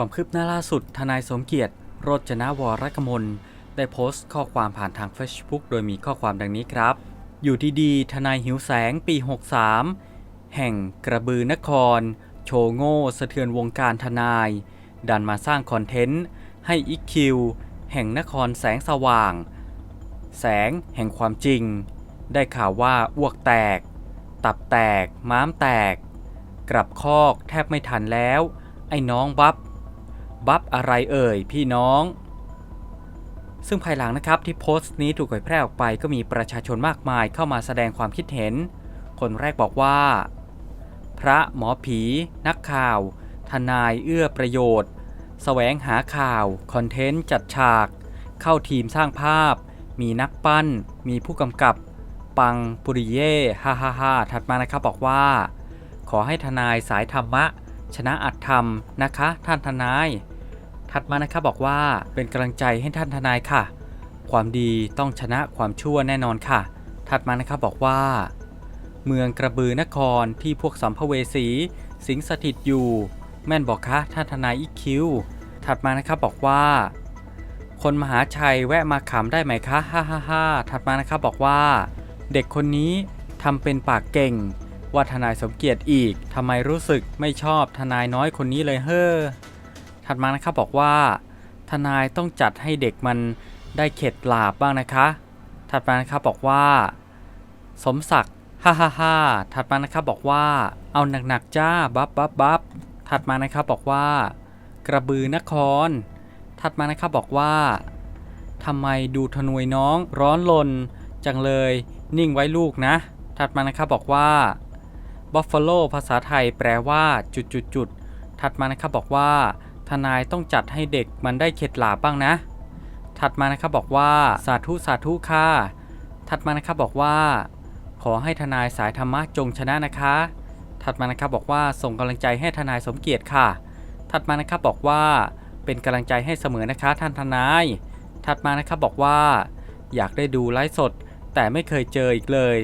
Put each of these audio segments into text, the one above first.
ความคืบหน้าล่าสุด ทนายสมเกียรติโรจนวรกมล ได้โพสต์ข้อความผ่านทาง Facebook โดยมีข้อความดังนี้ครับ อยู่ดีๆทนายหิวแสงปี 63 แห่งกระบือนคร โชโง่สะเทือนวงการทนาย ดันมาสร้างคอนเทนต์ ให้อิคิวแห่งนครแสงสว่าง แสงแห่งความจริง ได้ข่าวว่าอ้วกแตก ตับแตก ม้ามแตก กลับคอกแทบไม่ทันแล้ว ไอ้น้องบับ บับอะไรเอ่ยพี่น้อง ซึ่งภายหลังนะครับที่โพสต์นี้ถูกเผยแพร่ออกไปก็มีประชาชนมากมายเข้ามาแสดงความคิดเห็น คนแรกบอกว่า พระหมอผี นักข่าว ทนายเอื้อประโยชน์แสวงหาข่าว คอนเทนต์จัดฉาก เข้าทีมสร้างภาพ มีนักปั้น มีผู้กำกับ ปังปุริเย่ฮ่าฮ่าฮ่าถัดมานะครับบอกว่า ขอให้ทนายสายธรรมะ ชนะอัตธรรมนะคะ ท่านทนาย ถัดมานะครับบอกว่าเป็นกำลังใจให้ท่านทนายค่ะ ความดีต้องชนะความชั่วแน่นอนค่ะ ถัดมานะครับบอกว่า เมืองกระบือนครที่พวกสัมภเวสี สิงสถิตอยู่ แม่นบอกคะท่านทนายอีคิวถัดมานะครับบอกว่า คนมหาชัยแวะมาขำได้ไหมคะฮ่าฮ่าฮ่าถัดมานะครับบอกว่า เด็กคนนี้ทำเป็นปากเก่งว่าทนายสมเกียรติอีกทำไมรู้สึกไม่ชอบทนายน้อยคนนี้เลยเฮ้อ ถัดมานะครับบอกว่า ทนายต้องจัดให้เด็กมันได้เข็ดหลาบบ้างนะคะ ถัดมานะครับบอกว่า สมศักดิ์ฮ่าฮ่าฮ่าถัดมานะครับบอกว่า เอาหนักๆจ้าบับบับบับถัดมานะครับบอกว่า กระบือนคร ถัดมานะครับบอกว่าทำไมดูทนวยน้องร้อนลน จังเลยนิ่งไว้ลูกนะ ถัดมานะครับบอกว่า Buffalo ภาษาไทยแปลว่าจุดจุดจุดถัดมานะครับบอกว่า ทนายต้องจัดให้เด็กมันได้เข็ดหลาบบ้างนะ ถัดมานะครับบอกว่าสาธุสาธุค่ะ ถัดมานะครับบอกว่า ขอให้ทนายสายธรรมะจงชนะนะคะ ถัดมานะครับบอกว่าส่งกำลังใจให้ทนายสมเกียรติค่ะ ถัดมานะครับบอกว่าเป็นกำลังใจให้เสมอนะคะท่านทนาย ถัดมานะครับบอกว่า อยากได้ดูไลฟ์สด แต่ไม่เคยเจออีกเลย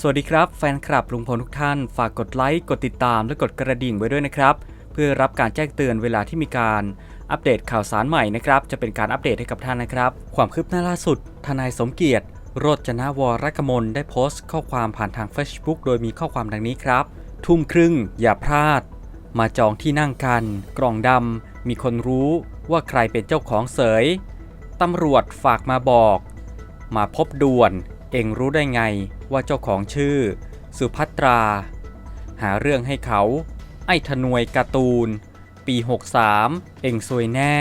สวัสดีครับ แฟนคลับลุงพลทุกท่าน ฝากกดไลค์กดติดตามและกดกระดิ่งไว้ด้วยนะครับ พื่อรับการแจ้งเตือนเวลาที่มีการอัปเดตข่าวสารใหม่นะครับ จะเป็นการอัปเดตให้กับท่านนะครับ ความคืบหน้าล่าสุด ทนายสมเกียรติโรจนวรกมลได้โพสต์ข้อความผ่านทาง Facebook โดยมีข้อความดังนี้ครับ ทุ่มครึ่ง อย่าพลาด มาจองที่นั่งกัน กล่องดำมีคนรู้ว่าใครเป็นเจ้าของเสยตำรวจฝากมาบอก มาพบด่วน เองรู้ได้ไงว่าเจ้าของชื่อ สุภัตรา หาเรื่องให้เขา ไอ้ทนวยการ์ตูน ปี 63 เองซวยแน่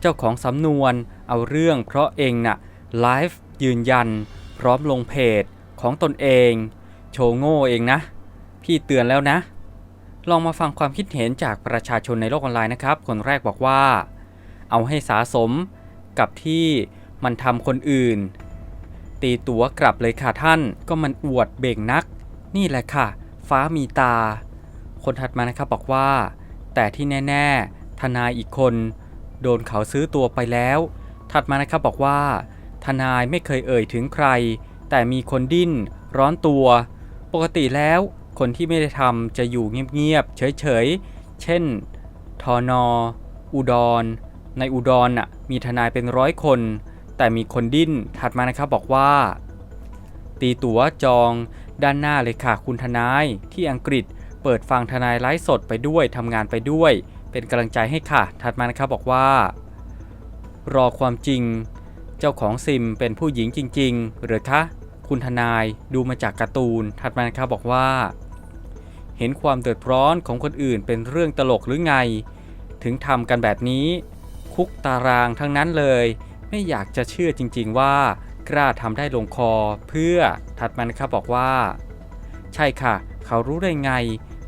เจ้าของสำนวนเอาเรื่องเพราะเองน่ะไลฟ์ยืนยัน พร้อมลงเพจของตนเอง โชว์โง่เองนะ พี่เตือนแล้วนะ ลองมาฟังความคิดเห็นจากประชาชนในโลกออนไลน์นะครับ คนแรกบอกว่า เอาให้สาสมกับที่มันทำคนอื่น ตีตัวกลับเลยค่ะท่านก็มันอวดเบ่งนัก นี่แหละค่ะ ฟ้ามีตา คนถัดมานะครับบอกว่า แต่ที่แน่ๆ ทนายอีกคน โดนเขาซื้อตัวไปแล้ว ถัดมานะครับบอกว่า ทนายไม่เคยเอ่ยถึงใคร แต่มีคนดิ้น ร้อนตัว ปกติแล้วคนที่ไม่ได้ทำจะอยู่เงียบๆเฉยๆ เช่น ทอนออุดร ในอุดรน่ะมีทนายเป็นร้อยคน แต่มีคนดิ้น ถัดมานะครับบอกว่า ตีตั๋วจองด้านหน้าเลยค่ะคุณทนายที่อังกฤษ เปิดฟังทนายไลฟ์สดไปด้วยทำงานไปด้วย เป็นกำลังใจให้ค่ะ ถัดมานะครับบอกว่า รอความจริง เจ้าของซิมเป็นผู้หญิงจริง ๆ หรือคะ คุณทนายดูมาจากการ์ตูน ถัดมานะครับบอกว่า เห็นความเดือดร้อนของคนอื่นเป็นเรื่องตลกหรือไง ถึงทำกันแบบนี้ คุกตารางทั้งนั้นเลย ไม่อยากจะเชื่อจริง ๆ ว่ากล้าทำได้ลงคอเพื่อถัดมานะครับบอกว่า ใช่ค่ะ เขารู้ได้ไง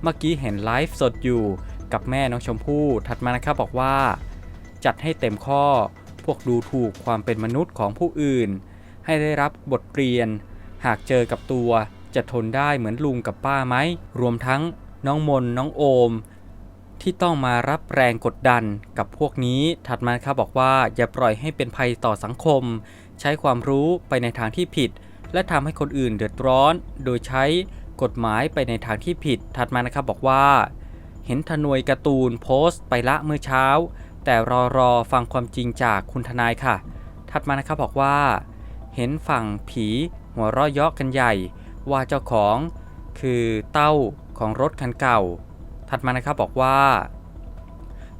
เมื่อกี้เห็นไลฟ์สดอยู่กับแม่น้องชมพู่ถัดมานะครับบอกว่า จัดให้เต็มข้อ พวกดูถูกความเป็นมนุษย์ของผู้อื่น ให้ได้รับบทเรียน หากเจอกับตัวจะทนได้เหมือนลุงกับป้าไหม รวมทั้งน้องมนน้องโอม ที่ต้องมารับแรงกดดันกับพวกนี้ ถัดมาครับบอกว่าอย่าปล่อยให้เป็นภัยต่อสังคม ใช้ความรู้ไปในทางที่ผิด และทำให้คนอื่นเดือดร้อน โดยใช้ กฎหมายไปในทางที่ผิดถัดมานะครับบอกว่า เห็นทนวยการ์ตูนโพสต์ไปละเมื่อเช้า แต่รอรอฟังความจริงจากคุณทนายค่ะ ถัดมานะครับบอกว่า เห็นฝั่งผีหัวเราะเยาะกันใหญ่ ว่าเจ้าของคือเต้าของรถคันเก่า ถัดมานะครับบอกว่า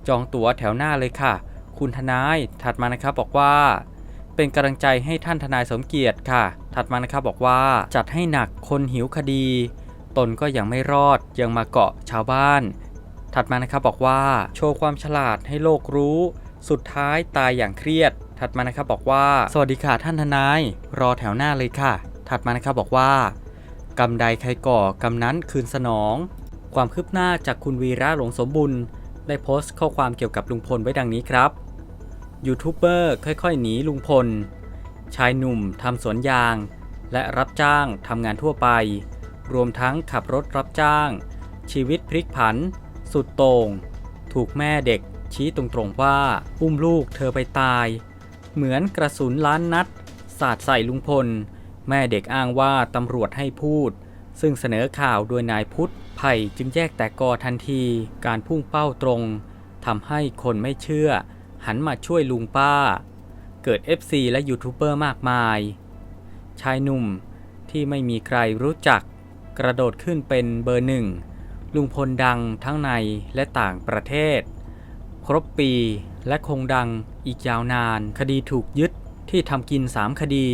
จองตั๋วแถวหน้าเลยค่ะ คุณทนายถัดมานะครับบอกว่า เป็นกำลังใจให้ท่านทนายสมเกียรติค่ะ ถัดมานะครับบอกว่าจัดให้หนักคนหิวคดี ตนก็ยังไม่รอดยังมาเกาะชาวบ้าน ถัดมานะครับบอกว่าโชว์ความฉลาดให้โลกรู้ สุดท้ายตายอย่างเครียด ถัดมานะครับบอกว่า สวัสดีค่ะท่านทนาย รอแถวหน้าเลยค่ะ ถัดมานะครับบอกว่ากรรมใดใครก่อกรรมนั้นคืนสนอง ความคืบหน้าจากคุณวีระหลงสมบุญได้โพสต์ข้อความเกี่ยวกับลุงพลไว้ดังนี้ครับยูทูบเบอร์ค่อยๆหนีลุงพล ชายหนุ่มทำสวนยาง และรับจ้างทำงานทั่วไป รวมทั้งขับรถรับจ้าง ชีวิตพลิกผัน สุดโต่งถูกแม่เด็กชี้ตรงๆว่า อุ้มลูกเธอไปตาย เหมือนกระสุนล้านนัด สาดใส่ลุงพล แม่เด็กอ้างว่าตำรวจให้พูด ซึ่งเสนอข่าวโดยนายพุทธไผ่จึงแยกแตกกอทันทีการพุ่งเป้าตรงทำให้คนไม่เชื่อ หันมาช่วยลุงป้า เกิด FC และยูทูบเบอร์มากมาย ชายหนุ่มที่ไม่มีใครรู้จัก กระโดดขึ้นเป็นเบอร์หนึ่ง ลุงพลดังทั้งในและต่างประเทศ ครบปีและคงดังอีกยาวนาน คดีถูกยึดที่ทำกิน 3 คดี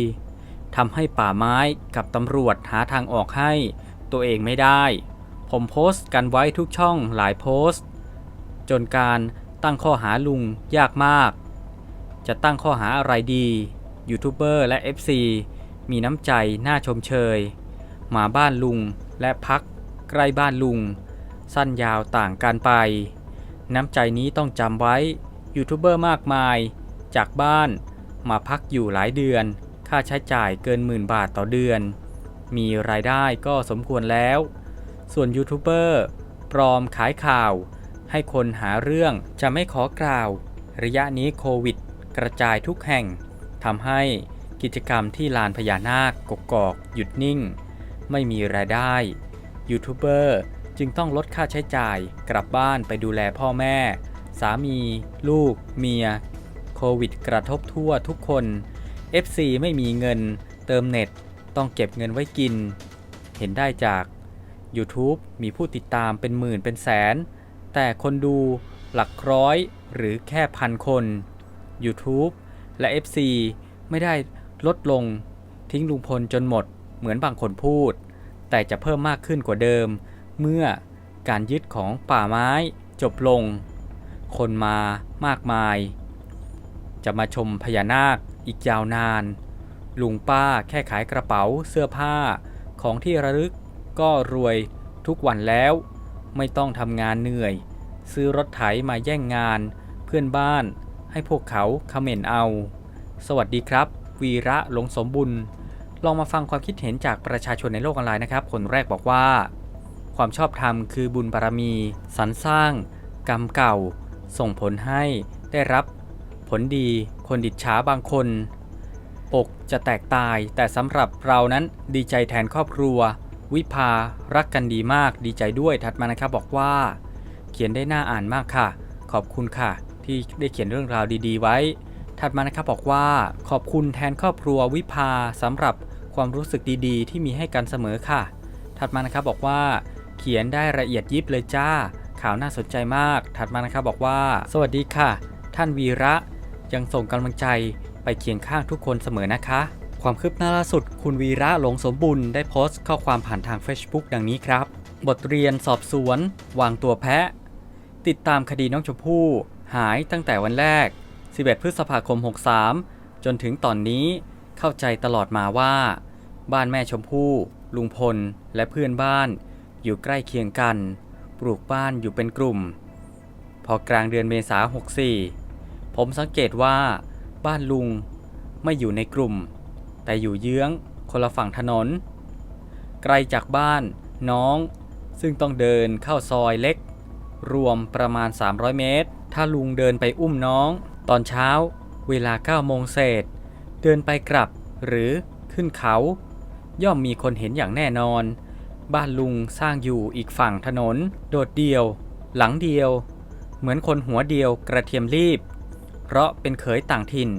ทำให้ป่าไม้กับตำรวจหาทางออกให้ตัวเองไม่ได้ ผมโพสต์กันไว้ทุกช่องหลายโพสต์ จนการตั้งข้อหาลุงยากมาก จะตั้งข้อหาอะไรดียูทูบเบอร์และ FC มีน้ำใจน่าชมเชย มาบ้านลุงและพักใกล้บ้านลุง สั้นยาวต่างกันไป น้ำใจนี้ต้องจำไว้ยูทูบเบอร์มากมาย จากบ้านมาพักอยู่หลายเดือน ค่าใช้จ่ายเกินหมื่นบาทต่อเดือน มีรายได้ก็สมควรแล้ว ส่วนยูทูบเบอร์ปลอมขายข่าว ให้คนหาเรื่องจะไม่ขอกล่าว ระยะนี้โควิด กระจายทุกแห่งทำให้กิจกรรมที่ลานพญานาคกกอกหยุดนิ่ง ไม่มีรายได้ยูทูบเบอร์จึงต้องลดค่าใช้จ่ายกลับบ้านไปดูแลพ่อแม่ สามี ลูก เมีย โควิดกระทบทั่วทุกคน FC ไม่มีเงิน เติมเน็ต ต้องเก็บเงินไว้กิน เห็นได้จาก YouTube มีผู้ติดตามเป็นหมื่นเป็นแสน แต่คนดูหลักร้อยหรือแค่พันคน YouTube และ FC ไม่ได้ลดลงทิ้งลุงพลจนหมดเหมือนบางคนพูด แต่จะเพิ่มมากขึ้นกว่าเดิม เมื่อการยึดของป่าไม้จบลง คนมามากมาย จะมาชมพญานาคอีกยาวนาน ลุงป้าแค่ขายกระเป๋าเสื้อผ้าของที่ระลึกก็รวยทุกวันแล้ว ไม่ต้องทำงานเหนื่อย ซื้อรถไถมาแย่งงาน เพื่อนบ้าน ให้พวกเขาคอมเมนต์เอา สวัสดีครับ วีระหลงสมบุญ ลองมาฟังความคิดเห็นจากประชาชนในโลกออนไลน์นะครับ คนแรกบอกว่า ความชอบธรรมคือบุญบารมีสรรสร้าง กรรมเก่า ส่งผลให้ได้รับ ผลดี คนดิดช้าบางคน อกจะแตกตาย แต่สำหรับเรานั้นดีใจแทนครอบครัว วิภารักกันดีมากดีใจด้วยถัดมานะครับบอกว่า เขียนได้น่าอ่านมากค่ะ ขอบคุณค่ะ ที่ได้เขียนเรื่องราวดีๆ ไว้ ถัดมานะครับบอกว่า ขอบคุณแทนครอบครัววิภาสำหรับความรู้สึกดีๆ ที่มีให้กันเสมอค่ะ ถัดมานะครับบอกว่า เขียนได้ละเอียดยิบเลยจ้า ข่าวน่าสนใจมาก ถัดมานะครับบอกว่า สวัสดีค่ะ ท่านวีระยังส่งกำลังใจไปเคียงข้างทุกคนเสมอนะคะ ความคืบหน้าล่าสุด คุณวีระหลงสมบุญได้โพสต์ข้อความผ่านทาง Facebook ดังนี้ครับ บทเรียนสอบสวน วางตัวแพะ ติดตามคดีน้องชมพู่ หายตั้งแต่วันแรก 11 พฤษภาคม 63 จนถึงตอนนี้เข้าใจตลอดมาว่า บ้านแม่ชมพู่ลุงพลและเพื่อนบ้านอยู่ใกล้เคียงกัน ปลูกบ้านอยู่เป็นกลุ่ม พอกลางเดือนเมษา64 ผมสังเกตว่า บ้านลุงไม่อยู่ในกลุ่ม แต่อยู่เยื้องคนละฝั่งถนน ไกลจากบ้านน้องซึ่งต้องเดินเข้าซอยเล็ก รวมประมาณ 300 เมตร ถ้าลุงเดินไปอุ้มน้อง ตอนเช้า เวลา9โมงเศษ เดินไปกลับ หรือขึ้นเขา ย่อมมีคนเห็นอย่างแน่นอน บ้านลุงสร้างอยู่อีกฝั่งถนน โดดเดี่ยว หลังเดียว เหมือนคนหัวเดียวกระเทียมรีบ เพราะเป็นเขยต่างถิ่น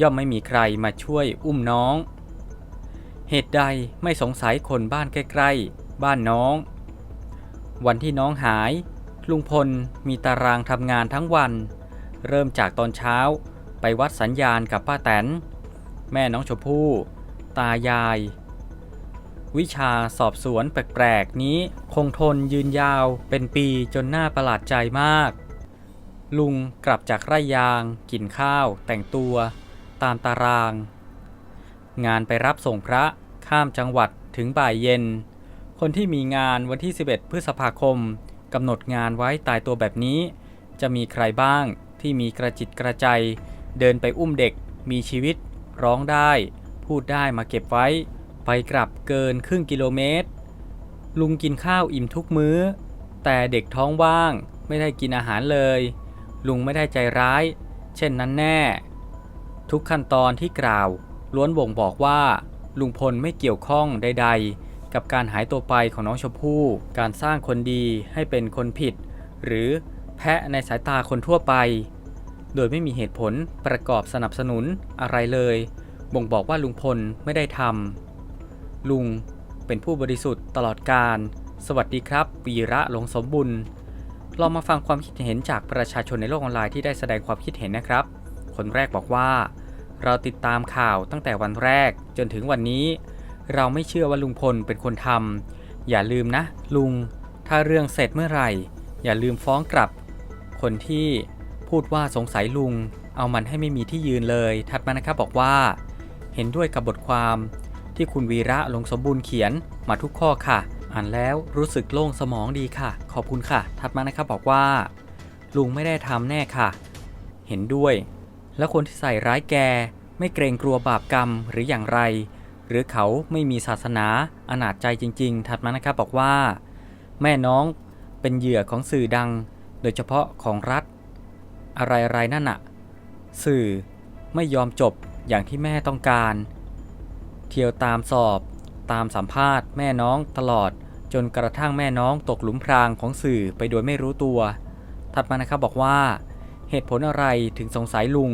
ย่อมไม่มีใครมาช่วยอุ้มน้อง เหตุใดไม่สงสัยคนบ้านใกล้ๆบ้านน้อง วันที่น้องหาย ลุงพลมีตารางทำงานทั้งวัน เริ่มจากตอนเช้าไปวัดสัญญาณกับป้าแตน แม่น้องชมพู่ ตายาย วิชาสอบสวนแปลกๆ นี้คงทนยืนยาวเป็นปีจนหน่าประหลาดใจมาก ลุงกลับจากไร่ยางกินข้าว แต่งตัว ตามตาราง งานไปรับส่งพระข้ามจังหวัดถึงบ่ายเย็น คนที่มีงานวันที่ 11 พฤษภาคม กำหนดงานไว้ตายตัวแบบนี้ จะมีใครบ้างที่มีกระจิตกระใจ เดินไปอุ้มเด็ก มีชีวิต ร้องได้ พูดได้มาเก็บไว้ ไปกลับเกินครึ่งกิโลเมตร ลุงกินข้าวอิ่มทุกมื้อ แต่เด็กท้องว่างไม่ได้กินอาหารเลย ลุงไม่ได้ใจร้าย เช่นนั้นแน่ ทุกขั้นตอนที่กล่าว ล้วนบ่งบอกว่า ลุงพลไม่เกี่ยวข้องใด ๆ กับการหายตัวไปของน้องชมพู่ การสร้างคนดีให้เป็นคนผิด หรือแพะในสายตาคนทั่วไป โดยไม่มีเหตุผลประกอบสนับสนุนอะไรเลย บ่งบอกว่าลุงพลไม่ได้ทำลุงเป็นผู้บริสุทธิ์ตลอดการ สวัสดีครับวีระหลงสมบุญเรามาฟังความคิดเห็นจากประชาชนในโลกออนไลน์ที่ได้แสดงความคิดเห็นนะครับ คนแรกบอกว่า เราติดตามข่าวตั้งแต่วันแรกจนถึงวันนี้ เราไม่เชื่อว่าลุงพลเป็นคนทำอย่าลืมนะ ลุง ถ้าเรื่องเสร็จเมื่อไหร่ อย่าลืมฟ้องกลับ คนที่พูดว่าสงสัยลุง เอามันให้ไม่มีที่ยืนเลย ถัดมานะครับบอกว่า เห็นด้วยกับบทความที่คุณวีระลงสมบูรณ์เขียนมาทุกข้อค่ะ อ่านแล้วรู้สึกโล่งสมองดีค่ะ ขอบคุณค่ะ ถัดมานะครับบอกว่า ลุงไม่ได้ทำแน่ค่ะ เห็นด้วย แล้วคนที่ใส่ร้ายแก ไม่เกรงกลัวบาปกรรมหรืออย่างไร หรือเขาไม่มีศาสนาอนาจใจจริง ๆ ถัดมานะครับบอกว่า แม่น้องเป็นเหยื่อของสื่อดัง โดยเฉพาะของรัฐ อะไรๆนั่นน่ะ สื่อไม่ยอมจบอย่างที่แม่ต้องการ เที่ยวตามสอบตามสัมภาษณ์แม่น้องตลอดจนกระทั่งแม่น้องตกหลุมพรางของสื่อไปโดยไม่รู้ตัว ถัดมานะครับบอกว่า เหตุผลอะไรถึงสงสัยลุง